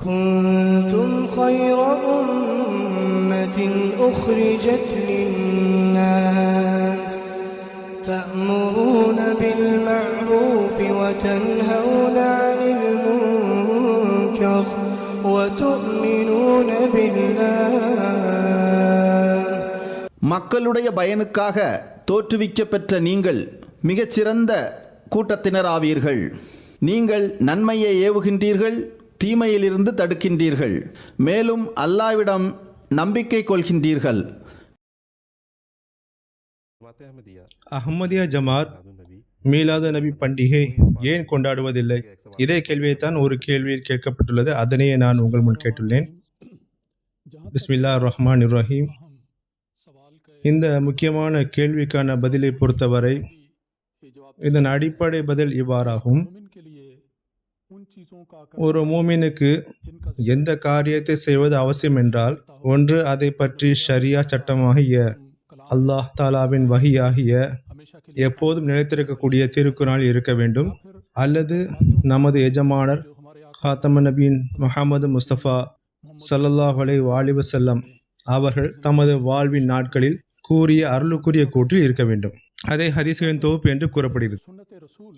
كنتم خير أمة أخرجت للناس تأمرون بالمعروف وتنهون عن المنكر وتؤمنون بالله மக்களுடைய பயனுக்காக தோற்றுவிக்கப்பெற்ற நீங்கள் மிகச்சிறந்த கூட்டத்தினராவீர்கள் நீங்கள் நன்மையை ஏவுகின்றீர்கள் தீமையிலிருந்து தடுக்கின்றீர்கள். மேலும் அல்லாவிடம் நம்பிக்கை கொள்கின்றீர்கள். அஹ்மதியா ஜமாத் மீலாத நபி பண்டிகை ஏன் கொண்டாடுவதில்லை? இதே கேள்வியை தான் ஒரு கேள்வியில் கேட்கப்பட்டுள்ளது. அதனையே நான் உங்கள் முன் கேட்டுள்ளேன். பிஸ்மில்லா ரஹ்மான் இப்ராஹிம் இந்த முக்கியமான கேள்விக்கான பதிலை பொறுத்தவரை இதன் அடிப்படை பதில் இவ்வாறாகும். ஒரு மூமினுக்கு எந்த காரியத்தை செய்வது அவசியம் என்றால் ஒன்று அதை பற்றி ஷரியா சட்டமாகிய அல்லாஹ் தாலாவின் வகியாகிய எப்போதும் நிலைத்திருக்கக்கூடிய திருக்குறள் இருக்க வேண்டும். அல்லது நமது எஜமானர் ஹாத்தம நபீன் முகமது முஸ்தபா ஸல்லல்லாஹு அலைஹி வாலி அவர்கள் தமது வாழ்வின் நாட்களில் கூறிய அருளுக்குரிய கூட்டில் இருக்க வேண்டும். அதே ஹதீஸ்களின் தொகுப்பு என்று கூறப்படுகிறது.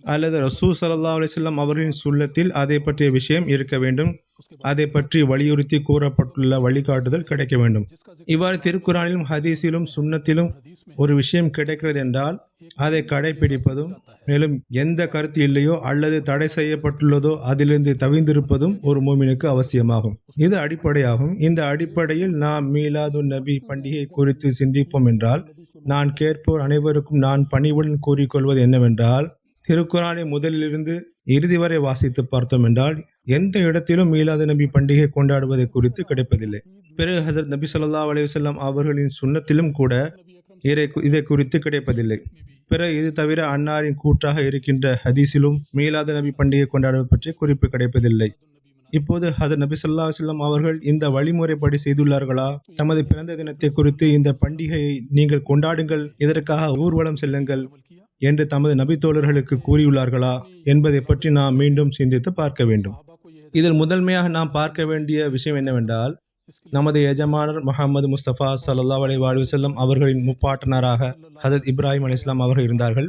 அல்லது ரசூ சல்லா அலிஸ்லாம் அவர்களின் சுல்லத்தில் அதை பற்றிய விஷயம் இருக்க வேண்டும். அதை பற்றி வலியுறுத்தி கூறப்பட்டுள்ள வழிகாட்டுதல் கிடைக்க வேண்டும். இவ்வாறு திருக்குறானிலும் ஹதீஸிலும் சுண்ணத்திலும் ஒரு விஷயம் கிடைக்கிறது என்றால் அதை கடைபிடிப்பதும் மேலும் எந்த கருத்து இல்லையோ அல்லது தடை செய்யப்பட்டுள்ளதோ அதிலிருந்து தவிர்ந்திருப்பதும் ஒரு மூமினுக்கு அவசியமாகும். இது அடிப்படையாகும். இந்த அடிப்படையில் நாம் மீலாது நபி பண்டிகை குறித்து சிந்திப்போம் என்றால் நான் கேட்போர் அனைவருக்கும் நான் பணிவுடன் கூறிக்கொள்வது என்னவென்றால் திருக்குறானை முதலிலிருந்து இறுதி வரை வாசித்து பார்த்தோம் என்றால் எந்த இடத்திலும் மீலாது நபி பண்டிகை கொண்டாடுவதை குறித்து கிடைப்பதில்லை. பிறகு ஹசரத் நபி சொல்லா அலைஹி அவர்களின் சுண்ணத்திலும் கூட இதை இதை குறித்து கிடைப்பதில்லை. பிறகு இது தவிர அன்னாரின் கூற்றாக இருக்கின்ற ஹதீஸிலும் மீலாது நபி பண்டிகை கொண்டாடுவது பற்றி குறிப்பு கிடைப்பதில்லை. இப்போது ஹதர் நபி சொல்லா செல்லம் அவர்கள் இந்த வழிமுறைப்படி செய்துள்ளார்களா? தமது பிறந்த தினத்தை குறித்து இந்த பண்டிகையை நீங்கள் கொண்டாடுங்கள் இதற்காக ஊர்வலம் செல்லுங்கள். என்று தமது நபித்தோழர்களுக்கு கூறியுள்ளார்களா என்பதை பற்றி நாம் மீண்டும் சிந்தித்து பார்க்க வேண்டும். இதில் முதன்மையாக நாம் பார்க்க வேண்டிய விஷயம் என்னவென்றால் நமது எஜமானர் முகமது முஸ்தபா சல்லா அலி வசல்லம் அவர்களின் முப்பாட்டனராக ஹசரத் இப்ராஹிம் அலி இஸ்லாம் அவர்கள் இருந்தார்கள்.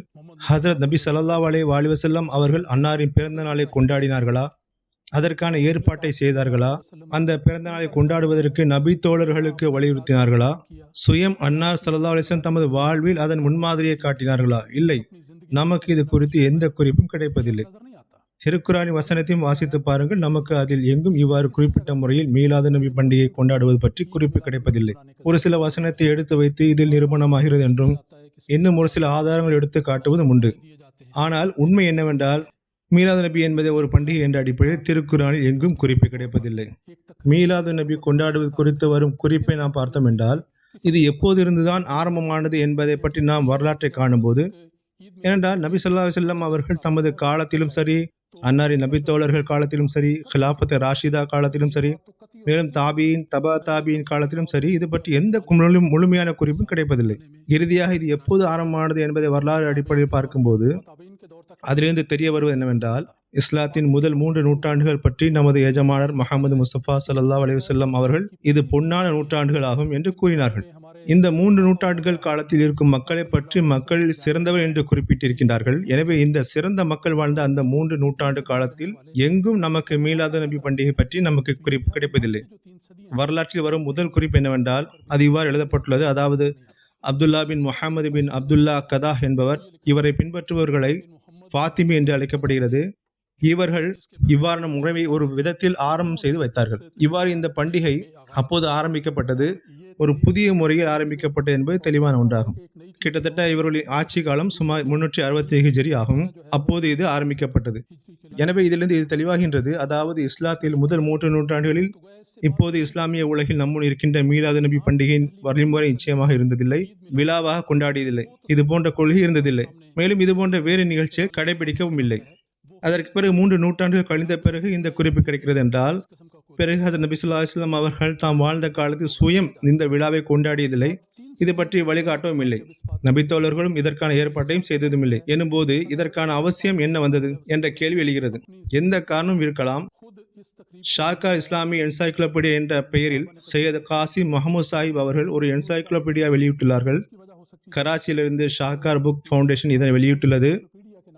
ஹசரத் நபி சல்லா அலி வசல்லம் அவர்கள் அன்னாரின் பிறந்த நாளை கொண்டாடினார்களா? அதற்கான ஏற்பாட்டை செய்தார்களா? அந்த பிறந்த நாளை கொண்டாடுவதற்கு நபி தோழர்களுக்கு வலியுறுத்தினார்களா? சுயம் அன்னார் சல்லா அலிசன் தமது வாழ்வில் அதன் முன்மாதிரியை காட்டினார்களா? இல்லை. நமக்கு இது குறித்து எந்த குறிப்பும் கிடைப்பதில்லை. திருக்குறானி வசனத்தையும் வாசித்து பாருங்கள். நமக்கு அதில் எங்கும் இவ்வாறு குறிப்பிட்ட முறையில் மீளாத நபி பண்டிகை கொண்டாடுவது பற்றி குறிப்பு கிடைப்பதில்லை. ஒரு சில வசனத்தை எடுத்து வைத்து இதில் நிரூபணமாகிறது என்றும் இன்னும் ஒரு சில ஆதாரங்கள் எடுத்து காட்டுவதும் உண்டு. ஆனால் உண்மை என்னவென்றால் மீலாது நபி என்பதை ஒரு பண்டிகை என்ற அடிப்படையில் திருக்குறானில் எங்கும் குறிப்பு கிடைப்பதில்லை. மீலாது நபி கொண்டாடுவது குறித்து வரும் குறிப்பை நாம் பார்த்தோம் என்றால் இது எப்போதிருந்துதான் ஆரம்பமானது என்பதை பற்றி நாம் வரலாற்றை காணும்போது ஏனென்றால் நபி சொல்லா செல்லம் அவர்கள் தமது காலத்திலும் சரி அன்னாரின் நபித்தோழர்கள் காலத்திலும் சரி ஹிலாபத் ராஷிதா காலத்திலும் சரி மேலும் தாபியின் தபா தாபியின் காலத்திலும் சரி இது பற்றி எந்த முழு முழுமையான குறிப்பும் கிடைப்பதில்லை. இறுதியாக இது எப்போது ஆரம்பமானது என்பதை வரலாறு அடிப்படையில் பார்க்கும்போது அதிலிருந்து தெரிய வருவது என்னவென்றால் இஸ்லாத்தின் முதல் மூன்று நூற்றாண்டுகள் பற்றி நமது எஜமானர் முகமது முஸ்தபா சல்லா அலிவசல்லம் அவர்கள் இது பொன்னான நூற்றாண்டுகள் ஆகும் என்று கூறினார்கள். இந்த மூன்று நூற்றாண்டுகள் காலத்தில் இருக்கும் மக்களை பற்றி மக்களில் சிறந்தவர் என்று குறிப்பிட்டிருக்கின்றார்கள். எனவே இந்த சிறந்த மக்கள் வாழ்ந்த அந்த மூன்று நூற்றாண்டு காலத்தில் எங்கும் நமக்கு மீளாத நபி பண்டிகை பற்றி நமக்கு குறிப்பு கிடைப்பதில்லை. வரலாற்றில் வரும் முதல் குறிப்பு என்னவென்றால் அது இவ்வாறு எழுதப்பட்டுள்ளது. அதாவது அப்துல்லா பின் முஹம்மது பின் அப்துல்லா கதா என்பவர் இவரை பின்பற்றுபவர்களை ஃபாத்திமி என்று அழைக்கப்படுகிறது. இவர்கள் இவ்வாறான முறைமை ஒரு விதத்தில் ஆரம்பம் செய்து வைத்தார்கள். இவ்வாறு இந்த பண்டிகை அப்போது ஆரம்பிக்கப்பட்டது. ஒரு புதிய முறையில் ஆரம்பிக்கப்பட்டது என்பது தெளிவான ஒன்றாகும். கிட்டத்தட்ட இவர்களின் ஆட்சி காலம் சுமார் முன்னூற்றி அறுபத்தி ஹிஜரி ஆகும். அப்போது இது ஆரம்பிக்கப்பட்டது. எனவே இதிலிருந்து இது தெளிவாகின்றது. அதாவது இஸ்லாத்தில் முதல் மூன்று நூற்றாண்டுகளில் இப்போது இஸ்லாமிய உலகில் நம்முன் இருக்கின்ற மீலாது நபி பண்டிகையின் வழிமுறை நிச்சயமாக இருந்ததில்லை. விழாவாக கொண்டாடியதில்லை. இது போன்ற கொள்கை இருந்ததில்லை. மேலும் இது போன்ற வேறு நிகழ்ச்சியை கடைபிடிக்கவும் இல்லை. அதற்கு பிறகு மூன்று நூற்றாண்டுகள் கழிந்த பிறகு இந்த குறிப்பு கிடைக்கிறது என்றால் பிறகு அது நபி சொல்லா அவர்கள் தாம் வாழ்ந்த காலத்தில் சுயம் இந்த விழாவை கொண்டாடியதில்லை. இது பற்றி வழிகாட்டவும் இல்லை. நபித்தோழர்களும் இதற்கான ஏற்பாட்டையும் செய்ததும் இல்லை எனும்போது இதற்கான அவசியம் என்ன வந்தது என்ற கேள்வி எழுகிறது. எந்த காரணம் இருக்கலாம்? ஷாக்கா இஸ்லாமிய என்சைக்ளோபீடியா என்ற பெயரில் சையத் காசி முகமது சாஹிப் அவர்கள் ஒரு என்சைக்ளோபீடியா வெளியிட்டுள்ளார்கள். கராச்சியிலிருந்து ஷாக்கார் புக் ஃபவுண்டேஷன் இதனை வெளியிட்டுள்ளது.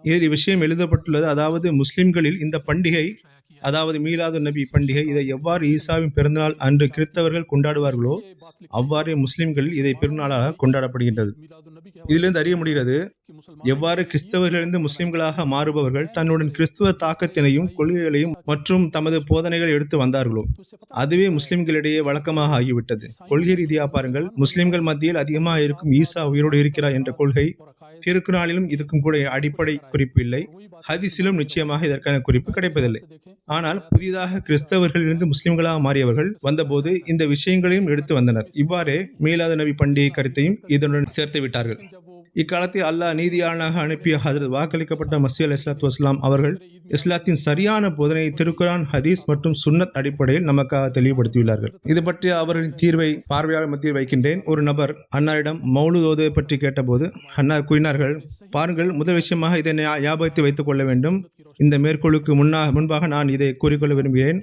இதில் விஷயம் எழுதப்பட்டுள்ளது. அதாவது முஸ்லிம்களில் இந்த பண்டிகை அதாவது மீலாது நபி பண்டிகை இதை எவ்வாறு ஈசாவின் பிறந்தநாள் அன்று கிறிஸ்தவர்கள் கொண்டாடுவார்களோ அவ்வாறே முஸ்லிம்களில் இதை பெருநாளாக கொண்டாடப்படுகின்றது. இதிலிருந்து அறிய முடிகிறது எவ்வாறு கிறிஸ்தவர்களிலிருந்து முஸ்லிம்களாக மாறுபவர்கள் தன்னுடன் கிறிஸ்துவ தாக்கத்தினையும் கொள்கைகளையும் மற்றும் தமது போதனைகளை எடுத்து வந்தார்களோ? அதுவே முஸ்லிம்களிடையே வழக்கமாக ஆகிவிட்டது. கொள்கை ரீதியாக பாருங்கள் முஸ்லிம்கள் மத்தியில் அதிகமாக இருக்கும் ஈசா உயிரோடு இருக்கிறார் என்ற கொள்கை திருக்குறானிலும் இதுக்கும் கூட அடிப்படை குறிப்பு இல்லை. ஹதீஸிலும் நிச்சயமாக இதற்கான குறிப்பு கிடைப்பதில்லை. ஆனால் புதிதாக கிறிஸ்தவர்களிலிருந்து முஸ்லிம்களாக மாறியவர்கள் வந்தபோது இந்த விஷயங்களையும் எடுத்து வந்தனர். இவ்வாறே மீலாத நபி பண்டிகை கருத்தையும் இதனுடன் சேர்த்து விட்டார்கள். இக்காலத்தில் அல்லாஹ் நீதியாளனாக அனுப்பிய ஹதரத் வாக்களிக்கப்பட்ட மசி அல் இஸ்லாத்து வஸ்லாம் அவர்கள் இஸ்லாத்தின் சரியான போதனை திருக்குரான் ஹதீஸ் மற்றும் சுன்னத் அடிப்படையில் நமக்காக தெளிவுபடுத்தியுள்ளார்கள். இது பற்றி அவர்களின் தீர்வை பார்வையாளர் மத்தியில் வைக்கின்றேன். ஒரு நபர் அன்னாரிடம் மௌலூத் ஓதுவை பற்றி கேட்டபோது அன்னார் கூறினார்கள் பாருங்கள் முதல் விஷயமாக இதை ஞாபகத்தை வைத்துக் கொள்ள வேண்டும். இந்த மேற்கோளுக்கு முன்னாக முன்பாக நான் இதை கூறிக்கொள்ள விரும்புகிறேன்.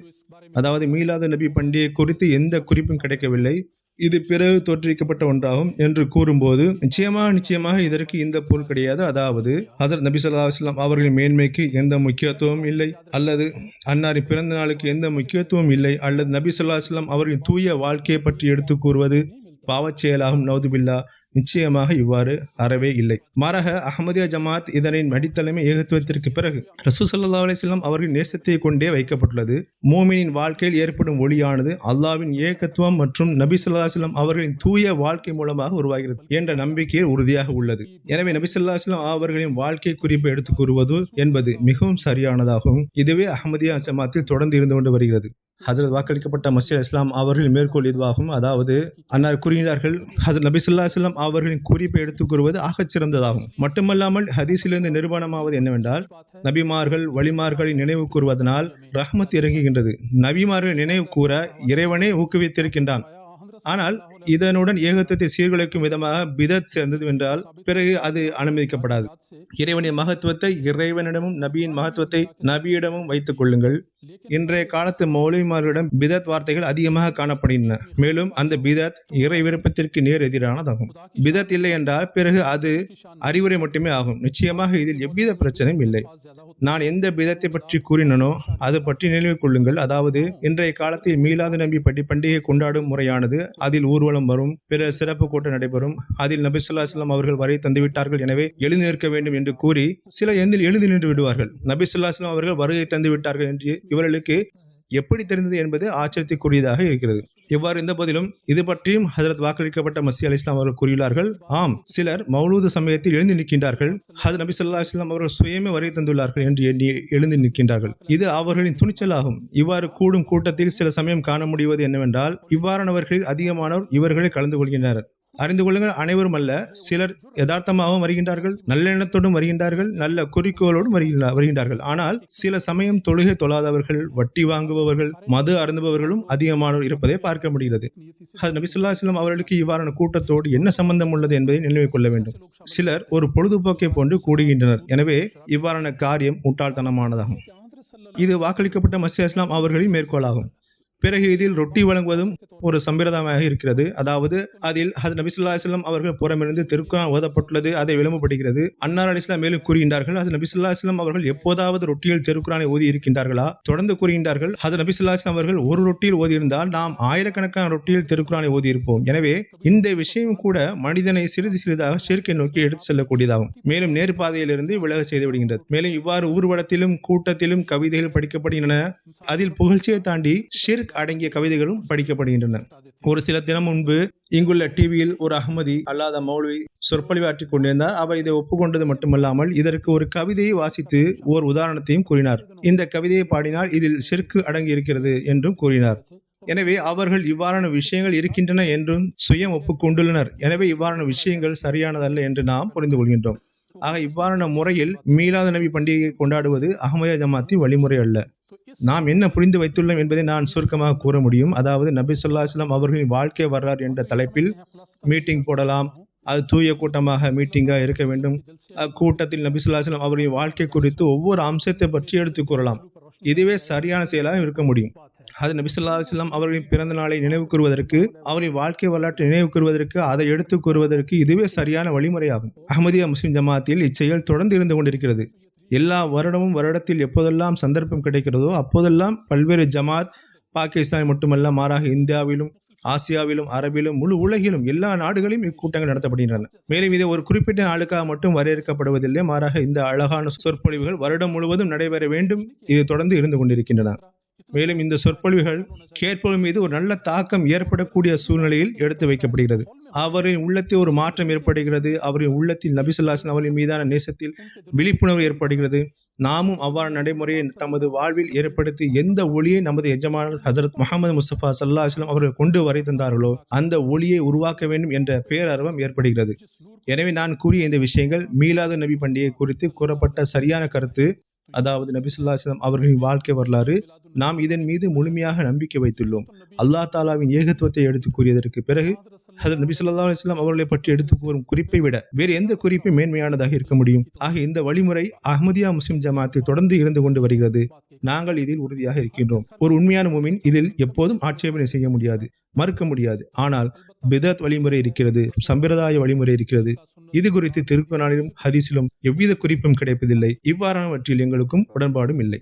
அதாவது மீலாத நபி பண்டிகை குறித்து எந்த குறிப்பும் கிடைக்கவில்லை. இது பிறகு தோற்றுவிக்கப்பட்ட ஒன்றாகும் என்று கூறும்போது நிச்சயமாக நிச்சயமாக இதற்கு இந்த பொருள் கிடையாது. அதாவது ஹசரத் நபி சொல்லா அலைஹி அவர்களின் மேன்மைக்கு எந்த முக்கியத்துவம் இல்லை அல்லது அன்னாரின் பிறந்த நாளுக்கு எந்த முக்கியத்துவம் இல்லை அல்லது நபி சொல்லா அலைஹி அவர்களின் தூய வாழ்க்கையை பற்றி எடுத்து கூறுவது பாவச் செயலாகும் நவுதுபில்லா. நிச்சயமாக இவ்வாறு அறவே இல்லை. மாறாக அகமதியா ஜமாத் இதனின் அடித்தலைமை ஏகத்துவத்திற்கு பிறகு ரசூசல்லா அலிஸ்லாம் அவர்கள் நேசத்தை கொண்டே வைக்கப்பட்டுள்ளது. மோமினின் வாழ்க்கையில் ஏற்படும் ஒளியானது அல்லாவின் ஏகத்துவம் மற்றும் நபி சொல்லா அலைஹி அவர்களின் தூய வாழ்க்கை மூலமாக உருவாகிறது என்ற நம்பிக்கையில் உறுதியாக உள்ளது. எனவே நபி சொல்லா அலைஹி அவர்களின் வாழ்க்கை குறிப்பை எடுத்துக் கூறுவது என்பது மிகவும் சரியானதாகவும் இதுவே அகமதியா ஜமாத்தில் தொடர்ந்து இருந்து கொண்டு வருகிறது. ஹசரத் வாக்களிக்கப்பட்ட மசீத் இஸ்லாம் அவர்கள் மேற்கோள் இதுவாகும். அதாவது அன்னார் கூறுகிறார்கள் ஹசரத் நபி சொல்லா அலைஹி அவர்களின் குறிப்பை எடுத்துக் கூறுவது ஆகச் சிறந்ததாகும் மட்டுமல்லாமல் ஹதீஸிலிருந்து நிரூபணமாவது என்னவென்றால் நபிமார்கள் வழிமார்களை நினைவு கூறுவதனால் ரஹ்மத் இறங்குகின்றது. நபிமார்கள் நினைவு கூற இறைவனே ஊக்குவித்திருக்கின்றான். ஆனால் இதனுடன் ஏகத்துவத்தை சீர்குலைக்கும் விதமாக பிதத் சேர்ந்தது என்றால் பிறகு அது அனுமதிக்கப்படாது. இறைவனின் மகத்துவத்தை இறைவனிடமும் நபியின் மகத்துவத்தை நபியிடமும் வைத்துக் கொள்ளுங்கள். இன்றைய காலத்து மௌலிமார்களிடம் பிதத் வார்த்தைகள் அதிகமாக காணப்படுகின்றன. மேலும் அந்த பிதத் இறை விருப்பத்திற்கு நேர் எதிரானதாகும். பிதத் இல்லை என்றால் பிறகு அது அறிவுரை மட்டுமே ஆகும். நிச்சயமாக இதில் எவ்வித பிரச்சனையும் இல்லை. நான் எந்த பிதத்தை பற்றி கூறினனோ அது பற்றி நினைவு கொள்ளுங்கள். அதாவது இன்றைய காலத்தில் மீலாது நம்பி படி பண்டிகை கொண்டாடும் முறையானது அதில் ஊர்வலம் வரும் பிற சிறப்பு கூட்டம் நடைபெறும். அதில் நபி சொல்லா சொல்லம் அவர்கள் வரை தந்துவிட்டார்கள் எனவே எழுந்து நிற்க வேண்டும் என்று கூறி சில எந்தில் எழுந்து நின்று விடுவார்கள். நபி சொல்லா அவர்கள் வருகை தந்து விட்டார்கள் என்று இவர்களுக்கு எப்படி தெரிந்தது என்பது ஆச்சரியத்திற்குரியதாக இருக்கிறது. எவ்வாறு இருந்த போதிலும் இது பற்றியும் ஹசரத் வாக்களிக்கப்பட்ட மசி அலி இஸ்லாம் அவர்கள் கூறியுள்ளார்கள். ஆம் சிலர் மௌலூது சமயத்தில் எழுந்து நிற்கின்றார்கள். ஹஜரத் நபி சொல்லா இஸ்லாம் அவர்கள் சுயமே வரை தந்துள்ளார்கள் என்று எண்ணி எழுந்து நிற்கின்றார்கள். இது அவர்களின் துணிச்சலாகும். இவ்வாறு கூடும் கூட்டத்தில் சில சமயம் காண முடிவது என்னவென்றால் இவ்வாறானவர்களில் அதிகமானோர் இவர்களே கலந்து கொள்கின்றனர். அறிந்து கொள்ளுங்கள். அனைவரும் அல்ல. சிலர் யதார்த்தமாகவும் வருகின்றார்கள் நல்லெண்ணத்தோடும் வருகின்றார்கள் நல்ல குறிக்கோளோடும் வருகின்ற- வருகின்றார்கள். ஆனால் சில சமயம் தொழுகை தொழாதவர்கள் வட்டி வாங்குபவர்கள் மது அருந்துபவர்களும் அதிகமானோர் இருப்பதை பார்க்க முடிகிறது. அது நபி அவர்களுக்கு இவ்வாறான கூட்டத்தோடு என்ன சம்பந்தம் உள்ளது என்பதை நினைவில் கொள்ள வேண்டும். சிலர் ஒரு பொழுதுபோக்கை போன்று கூடுகின்றனர். எனவே இவ்வாறான காரியம் முட்டாள்தனமானதாகும். இது வாக்களிக்கப்பட்ட மசி இஸ்லாம் அவர்களின் மேற்கோளாகும். பிறகு இதில் ரொட்டி வழங்குவதும் ஒரு சம்பிரதாயமாக இருக்கிறது. அதாவது அதில் ஹஸ் நபி அவர்கள் புறமிருந்து திருக்குறான் ஓதப்பட்டுள்ளது அதை விளம்பப்படுகிறது அன்னார் அலிஸ்லாம் மேலும் கூறுகின்றார்கள் ஹஸ் நபிசுல்லா இஸ்லாம் அவர்கள் எப்போதாவது ரொட்டியில் திருக்குறானை ஓதி இருக்கின்றார்களா? தொடர்ந்து கூறுகின்றார்கள் ஹஸ் நபிசுல்லா இஸ்லாம் அவர்கள் ஒரு ரொட்டியில் ஓதியிருந்தால் நாம் ஆயிரக்கணக்கான ரொட்டியில் திருக்குறானை ஓதி இருப்போம் எனவே இந்த விஷயம் கூட மனிதனை சிறிது சிறிதாக சேர்க்கை நோக்கி எடுத்து செல்லக்கூடியதாகும். மேலும் நேர்பாதையிலிருந்து விலக செய்து விடுகின்றது. மேலும் இவ்வாறு ஊர்வலத்திலும் கூட்டத்திலும் கவிதைகள் படிக்கப்படுகின்றன. அதில் புகழ்ச்சியை தாண்டி ஷிர்க் அடங்கிய கவிதைகளும் படிக்கப்படுகின்றன. ஒரு சில தினம் முன்பு இங்குள்ள டிவியில் ஒரு அகமதி அல்லாத மௌலவி சொற்பொழிவாற்றிக் கொண்டிருந்தார். அவர் இதை ஒப்புக்கொண்டது மட்டுமல்லாமல் இதற்கு ஒரு கவிதையை வாசித்து ஓர் உதாரணத்தையும் கூறினார். இந்த கவிதையை பாடினால் இதில் செருக்கு அடங்கி இருக்கிறது என்றும் கூறினார். எனவே அவர்கள் இவ்வாறான விஷயங்கள் இருக்கின்றன என்றும் சுயம் ஒப்புக்கொண்டுள்ளனர். எனவே இவ்வாறான விஷயங்கள் சரியானதல்ல என்று நாம் புரிந்து கொள்கின்றோம். ஆக இவ்வாறான முறையில் மீலாத நபி பண்டிகையை கொண்டாடுவது அகமதியா ஜமாத்தி வழிமுறை அல்ல. நாம் என்ன புரிந்து வைத்துள்ளோம் என்பதை நான் சுருக்கமாக கூற முடியும். அதாவது நபி வஸல்லம் அவர்களின் வாழ்க்கை வரலாறு என்ற தலைப்பில் மீட்டிங் போடலாம். அது தூய கூட்டமாக மீட்டிங்காக இருக்க வேண்டும். அக்கூட்டத்தில் நபி வஸல்லம் அவர்களின் வாழ்க்கை குறித்து ஒவ்வொரு அம்சத்தை பற்றி எடுத்துக் கூறலாம். இதுவே சரியான செயலாக இருக்க முடியும். அது நபி ஸல்லல்லாஹு அலைஹி வஸல்லம் அவர்களின் பிறந்த நாளை நினைவு கூறுவதற்கு அவரின் வாழ்க்கை வரலாற்றை நினைவு கூறுவதற்கு அதை எடுத்துக் கூறுவதற்கு இதுவே சரியான வழிமுறையாகும். அஹ்மதியா முஸ்லிம் ஜமாத்தில் இச்செயல் தொடர்ந்து இருந்து கொண்டிருக்கிறது. எல்லா வருடமும் வருடத்தில் எப்போதெல்லாம் சந்தர்ப்பம் கிடைக்கிறதோ அப்போதெல்லாம் பல்வேறு ஜமாத் பாகிஸ்தான் மட்டுமல்ல மாறாக இந்தியாவிலும் ஆசியாவிலும் அரபிலும் முழு உலகிலும் எல்லா நாடுகளிலும் இக்கூட்டங்கள் நடத்தப்படுகின்றன. மேலும் இது ஒரு குறிப்பிட்ட நாளுக்காக மட்டும் வரையறுக்கப்படுவதில்லை மாறாக இந்த அழகான சொற்பொழிவுகள் வருடம் முழுவதும் நடைபெற வேண்டும். இது தொடர்ந்து இருந்து கொண்டிருக்கின்றன. மேலும் இந்த சொற்பொழிவுகள் கேட்பவர் மீது ஒரு நல்ல தாக்கம் ஏற்படக்கூடிய சூழ்நிலையில் எடுத்து வைக்கப்படுகிறது. அவரின் உள்ளத்தில் ஒரு மாற்றம் ஏற்படுகிறது. அவரின் உள்ளத்தில் நபிசுல்லாசன் அவரின் மீதான நேசத்தில் விழிப்புணர்வு ஏற்படுகிறது. நாமும் அவ்வாறு நடைமுறையை நமது வாழ்வில் ஏற்படுத்தி எந்த ஒளியை நமது எஜமானர் ஹசரத் முகமது முஸ்தபா சல்லா அஸ்லாம் அவர்கள் கொண்டு வரை தந்தார்களோ அந்த ஒளியை உருவாக்க வேண்டும் என்ற பேரர்வம் ஏற்படுகிறது. எனவே நான் கூறிய இந்த விஷயங்கள் மீளாத நபி பண்டிகை குறித்து கூறப்பட்ட சரியான கருத்து. அதாவது நபி அவர்களின் வாழ்க்கை வரலாறு நாம் இதன் மீது முழுமையாக நம்பிக்கை வைத்துள்ளோம். அல்லா தாலாவின் ஏகத்துவத்தை எடுத்து கூறியதற்கு பிறகு ஹதரத் நபி ஸல்லல்லாஹு அவர்களை பற்றி எடுத்து கூறும் குறிப்பை விட வேறு எந்த குறிப்பும் மேன்மையானதாக இருக்க முடியும். ஆக இந்த வழிமுறை அஹமதியா முஸ்லிம் ஜமாத்தை தொடர்ந்து இருந்து கொண்டு வருகிறது. நாங்கள் இதில் உறுதியாக இருக்கின்றோம். ஒரு உண்மையான மூமின் இதில் எப்போதும் ஆட்சேபனை செய்ய முடியாது மறுக்க முடியாது. ஆனால் பிதத் வழிமுறை இருக்கிறது சம்பிரதாய வழிமுறை இருக்கிறது. இது குறித்து திருக்குறானிலும் ஹதீஸிலும் எவ்வித குறிப்பும் கிடைப்பதில்லை. இவ்வாறானவற்றில் எங்களுக்கும் உடன்பாடும் இல்லை.